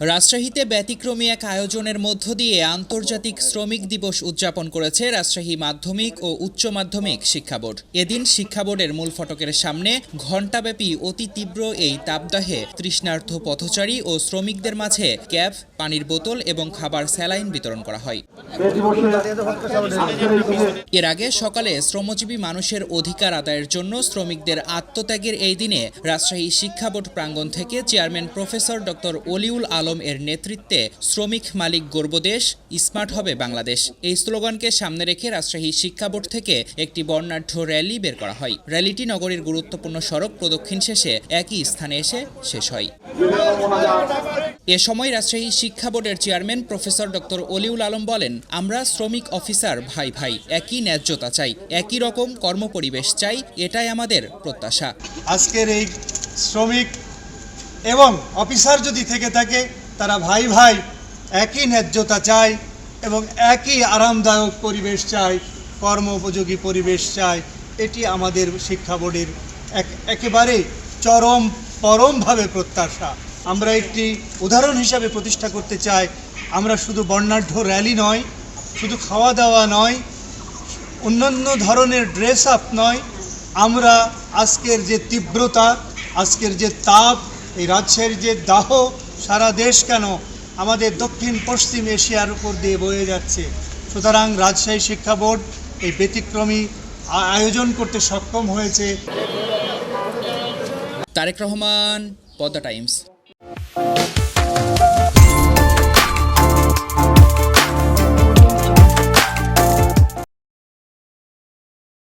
রাজশাহীতে ব্যতিক্রমী এক আয়োজনের মধ্য দিয়ে আন্তর্জাতিক শ্রমিক দিবস উদযাপন করেছে রাজশাহী মাধ্যমিক ও উচ্চ মাধ্যমিক শিক্ষা বোর্ড। এদিন শিক্ষা বোর্ডের মূল ফটকের সামনে ঘণ্টাব্যাপী অতি তীব্র এই তাপদাহে তৃষ্ণার্থ পথচারী ও শ্রমিকদের মাঝে ক্যাব, পানির বোতল এবং খাবার স্যালাইন বিতরণ করা হয়। এর আগে সকালে শ্রমজীবী মানুষের অধিকার আদায়ের জন্য শ্রমিকদের আত্মত্যাগের এই দিনে রাজশাহী শিক্ষা বোর্ড প্রাঙ্গণ থেকে chairman professor doctor Oliul Alam এর নেতৃত্বে শ্রমিক মালিক গর্বদেশ স্মার্ট হবে বাংলাদেশ। এই স্লোগানকে সামনে রেখে রাজশাহী শিক্ষা বোর্ড থেকে একটি বর্ণাঢ্য র্যালি বের করা হয়। র্যালিটি নগরীর গুরুত্বপূর্ণ সড়ক প্রদক্ষিণ শেষে একই স্থানে এসে শেষ হয়। এ সময় রাজশাহী শিক্ষা বোর্ডের chairman professor doctor Oliul Alam বলেন, আমরা শ্রমিক অফিসার, ভাই ভাই, একই ন্যায্যতা চাই, একই রকম কর্মপরিবেশ চাই, এটাই আমাদের প্রত্যাশা। আজকের এই শ্রমিক এবং অফিসার যদি থেকে থাকে, তারা ভাই ভাই একই ন্যায্যতা চায় এবং একই আরামদায়ক পরিবেশ চায়, কর্ম উপযোগী পরিবেশ চায়। এটি আমাদের শিক্ষা বোর্ডের এক, একেবারে চরম, পরমভাবে প্রত্যাশা। আমরা একটি উদাহরণ হিসাবে প্রতিষ্ঠা করতে চাই। আমরা শুধু বর্ণাঢ্য র্যালি নয়, শুধু খাওয়া দাওয়া নয়, অন্যান্য ধরনের ড্রেস আপ নয়। আমরা আজকের যে তীব্রতা, আজকের যে তাপ এই রাজশাহীর যে দাহ সারা দেশ কেন আমাদের দক্ষিণ, পশ্চিম এশিয়ার উপর দিয়ে বয়ে যাচ্ছে। সুতরাং রাজশাহী শিক্ষা বোর্ড এই ব্যতিক্রমী আয়োজন করতে সক্ষম হয়েছে। তারেক রহমান, পদ্মা টাইমস।